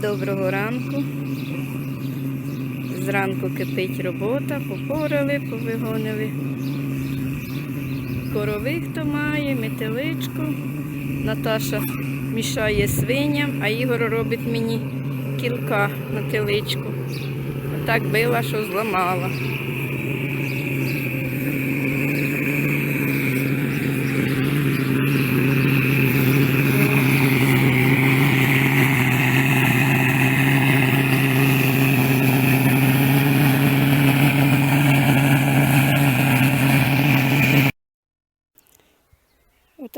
доброго ранку. Зранку кипить робота, попорали, повигонили. Корових хто має, метеличку. Наташа мішає свиням, а Ігор робить мені кілка на теличку. Так била, що зламала.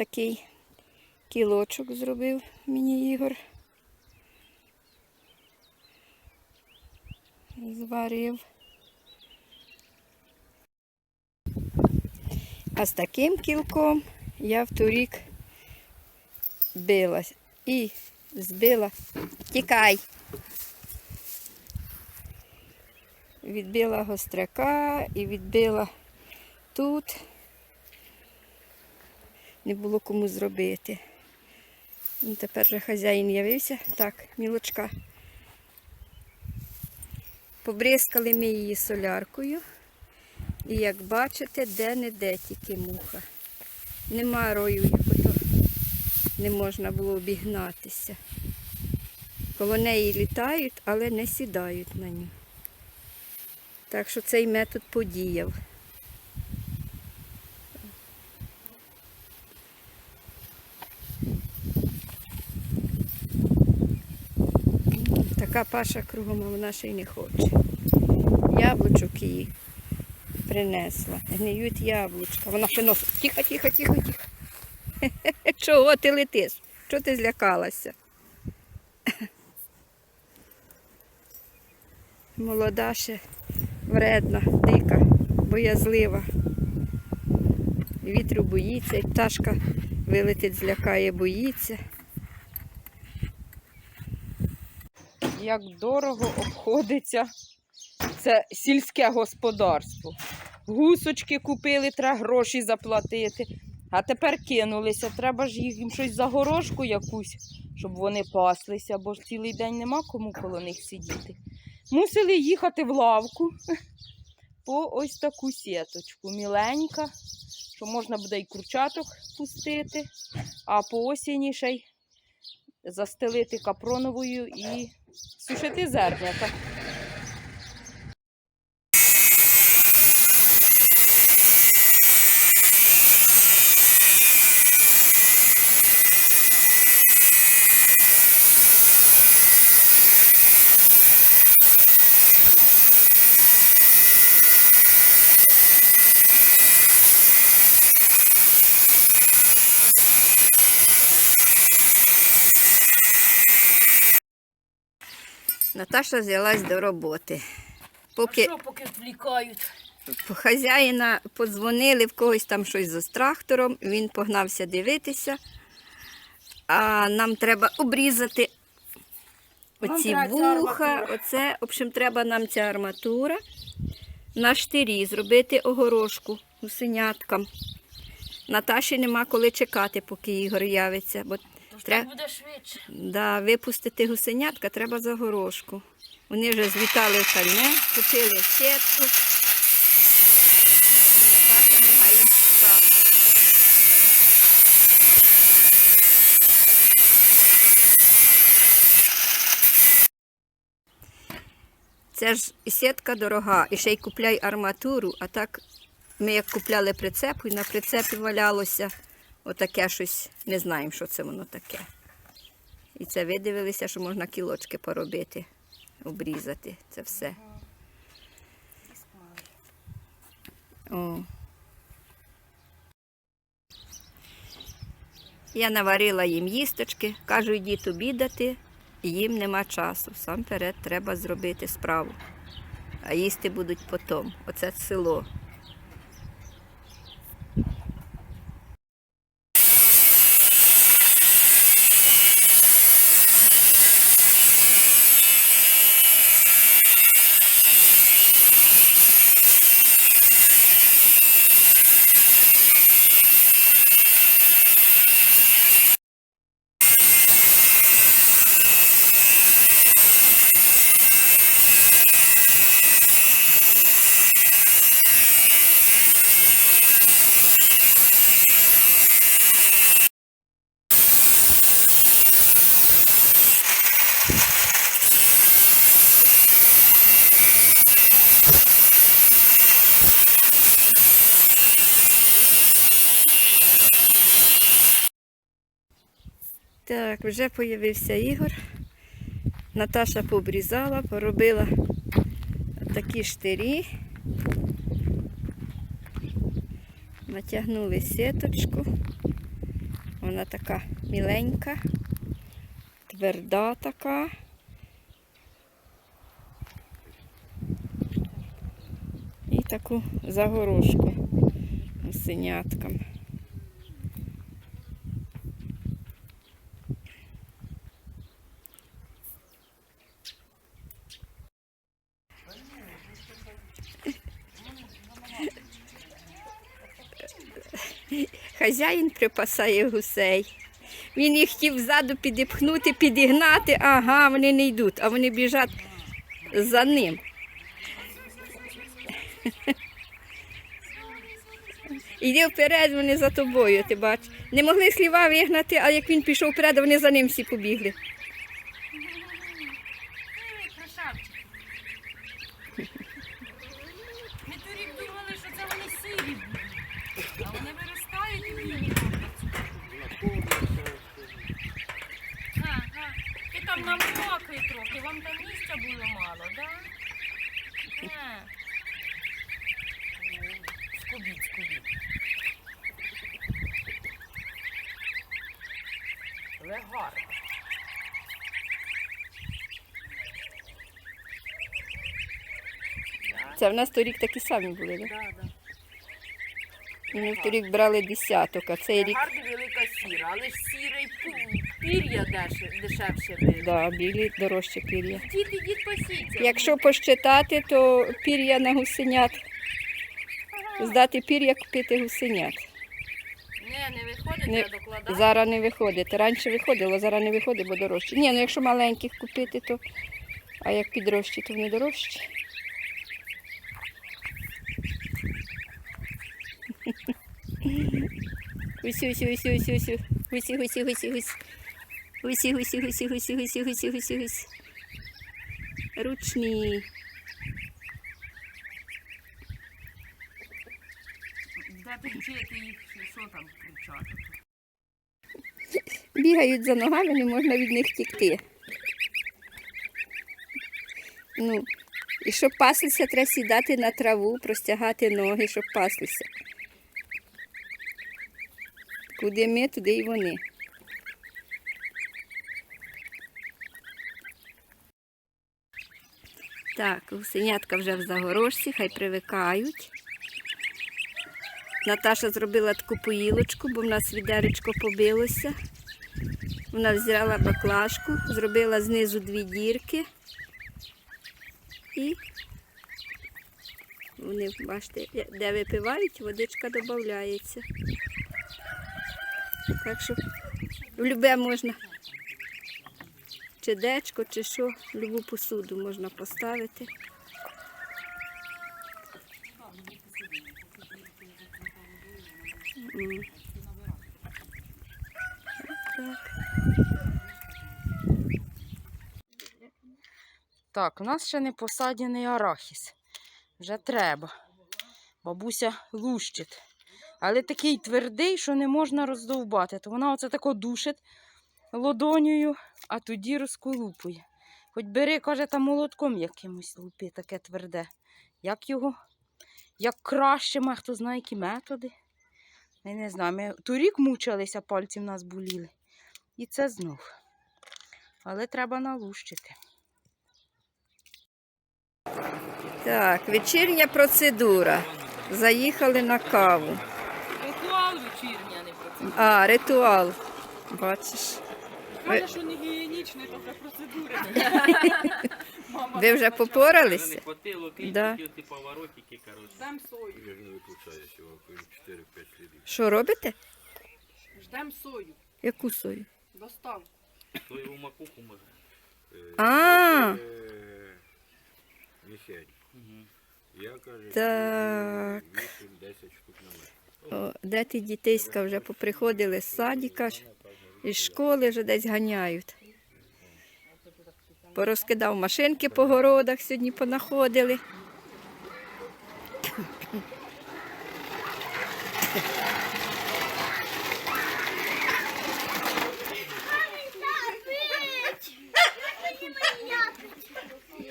Отакий кілочок зробив мені Ігор. Зварив. А з таким кілком я в торік билась і збила. Тікай. Відбила гостряка і відбила тут не було кому зробити. Ну, тепер же хазяїн явився. Так, мілочка. Побризкали ми її соляркою. І як бачите, де-не-де тільки муха. Нема рою, якото не можна було обігнатися. Коло неї літають, але не сідають на ній. Так що цей метод подіяв. Така паша кругом, а вона ще й не хоче. Яблучок її принесла. Гниють яблучка. Вона ще носить. Тихо, тихо, тихо, тихо. Чого ти летиш? Чого ти злякалася? Молода ще вредна, дика, боязлива. Вітру боїться, і пташка вилетить, злякає, боїться. Як дорого обходиться це сільське господарство. Гусочки купили, треба гроші заплатити. А тепер кинулися. Треба ж їм щось за горошку якусь, щоб вони паслися, бо ж цілий день нема кому коло них сидіти. Мусили їхати в лавку по ось таку сіточку. Міленька, що можна буде і курчаток пустити, а по й застелити капроновою і сушити зернята. Наташа взялась до роботи. Поки що поки відвлікають? хазяїна подзвонили, в когось там щось з трактором, він погнався дивитися. А нам треба обрізати оці вуха. Оце, в общем, треба нам ця арматура на штирі, зробити огорошку гусеняткам. Наташі нема коли чекати, поки Ігор явиться, бо треба буде швидше. да, випустити гусенятка треба за горошку. Вони вже звітали в кальне, купили сітку. Це ж і сітка дорога, і ще й купляй арматуру, а так ми як купляли прицеп, і на прицепі валялося отаке щось, не знаємо, що це воно таке. І це видивилися, що можна кілочки поробити, обрізати це все. О. Я наварила їм їсточки, кажу, йдіть обідати, їм нема часу. Сам перед треба зробити справу. А їсти будуть потім. Оце село. Так, вже появився Ігор. Наташа пообрізала, поробила такі штирі. Натягнули сіточку. Вона така міленька, тверда така. І таку загорожку синяткам. Хазяїн припасає гусей. Він їх хотів ззаду підіпхнути, підігнати, ага, вони не йдуть, а вони біжать за ним. Іди вперед, вони за тобою, ти бачиш. Не могли сліва вигнати, а як він пішов вперед, вони за ним всі побігли. Ми торік думали, що це вони сирі будуть. А вони виростають і білі. Ага. Ти там намокли трохи, вам там місця було мало, так? Да? Ага. Скубіть, скубіть. Але гарно. Це в нас торік такі самі були, так? Да, да. Ми торік брали десяток, а цей рік Гарна велика сіра, але ж сірий пір'я деш- дешевше буде. да, білі дорожче пір'я. Діти, дід пасіться. Якщо посчитати, то пір'я на гусенят. Здати пір'я, купити гусенят. Не, не виходить, Не- треба докладати. Зараз не виходить. Раніше виходило, зараз не виходить, бо дорожче. Ні, ну якщо маленьких купити, то а як підрожчі, то вони дорожчі. Гусі, гусі, гусі, гусі, гусі. Гусі, гусі, гусі, гусі. Гусі, гусі, гусі, гусі, гусі, гусі, гусі, гусі. Ручні. Де ти вчити їх, що там кричати? Бігають за ногами, не можна від них тікти. Ну, і щоб паслися, треба сідати на траву, простягати ноги, щоб паслися. Куди ми, туди і вони. Так, гусенятка вже в загорожці, хай привикають. Наташа зробила таку поїлочку, бо в нас відеречко побилося. Вона взяла баклажку, зробила знизу дві дірки. І вони, бачите, де випивають, водичка додається. Так що в любе можна чи дечко, чи що, любу посуду можна поставити. Так. Так, у нас ще не посаджений арахіс. Вже треба. Бабуся лущить. Але такий твердий, що не можна роздовбати. То вона оце тако душить лодонею, а тоді розколупує. Хоч бери, каже, там молотком якимось лупи, таке тверде. Як його? Як краще, ма хто знає, які методи. Я не знаю. Ми торік мучилися, пальці в нас боліли. І це знов. Але треба налущити. Так, вечірня процедура. Заїхали на каву. А. А, ритуал. Бачиш. Каже, що не гігієнічний, то це процедура. Ви вже попоралися? Не хватило Да. ті поворотики, коротше. Ждем сою. Я ж не виключаю всього, 4-5 слідів. Що робите? Ждем сою. Яку сою? Доставку. Свою макуху може. А, Е, Мішень. Угу. Я кажу, Так. 8-10 штук на метр де ті дітейська вже поприходили з садіка, із школи вже десь ганяють. Порозкидав машинки по городах, сьогодні понаходили.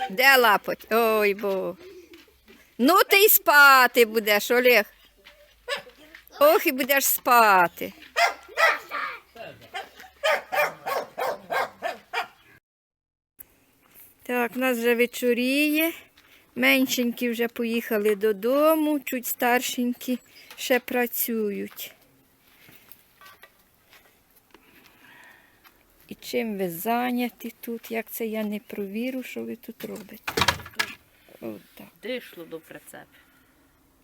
Де лапоть? Ой бо. Ну ти й спати будеш, Олег. Ох, і будеш спати. Так, в нас вже вечоріє. Меншенькі вже поїхали додому, чуть старшенькі ще працюють. І чим ви зайняті тут? Як це я не провірю, що ви тут робите? Дійшло до прицепу.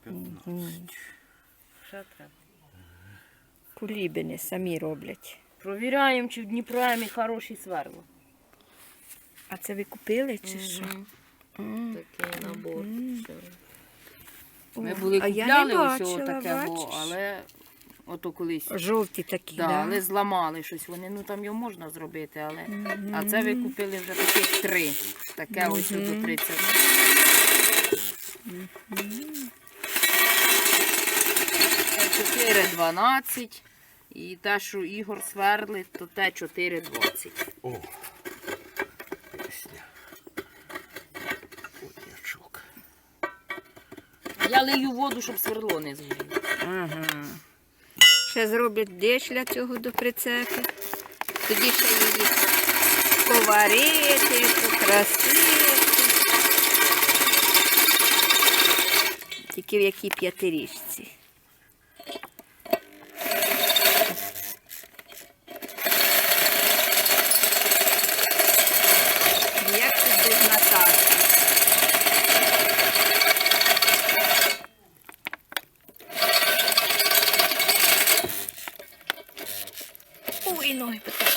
Що треба? Кулібини самі роблять. Провіряємо, чи в Дніпроемі хороші сверла. А це ви купили чи що? Такий набор. Ми були а я не купляли бачила, такого, бачиш? але ото колись. Жовті такі, Да, да? але зламали щось. Вони ну там його можна зробити, але. А це ви купили вже таких три. Таке ось до 30. Це 4,12. І те, що Ігор сверлить, то те 4,20. О! Пісня. Потнячок. Я лию воду, щоб сверло не згоріло. Ага. Ще зроблять деш для цього до прицепу. Тоді ще її поварити, покрасити. Тільки в якій п'ятирічці. Як тут без Наташі? Ой, ноги питаю.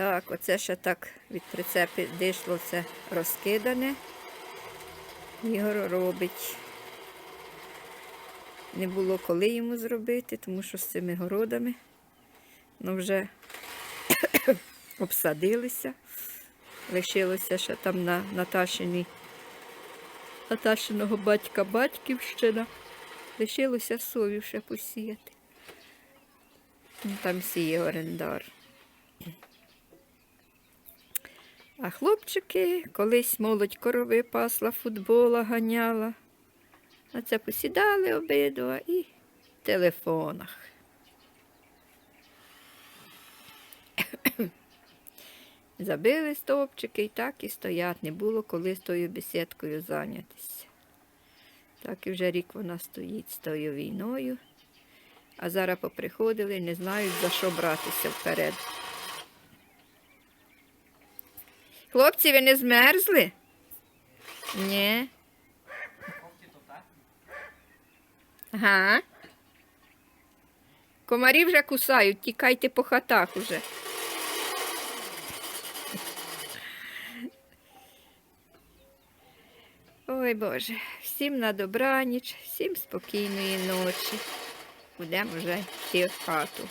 Так, оце ще так від прицепи дійшло це розкидане. Ігор робить. Не було коли йому зробити, тому що з цими городами ну, вже обсадилися. Лишилося ще там на Наташині, Наташиного батька батьківщина. Лишилося сою ще посіяти. Ну, Там сіє орендар. А хлопчики колись молодь корови пасла, футбола ганяла. А це посідали обидва і в телефонах. Забили стовпчики і так і стоять. Не було коли з тою бесідкою зайнятися. Так і вже рік вона стоїть з тою війною. А зараз поприходили не знають, за що братися вперед. Хлопці, ви не змерзли? Ні. Ага. Комарі вже кусають, тікайте по хатах уже. Ой Боже, всім на добраніч, всім спокійної ночі. Будемо вже йти в хату.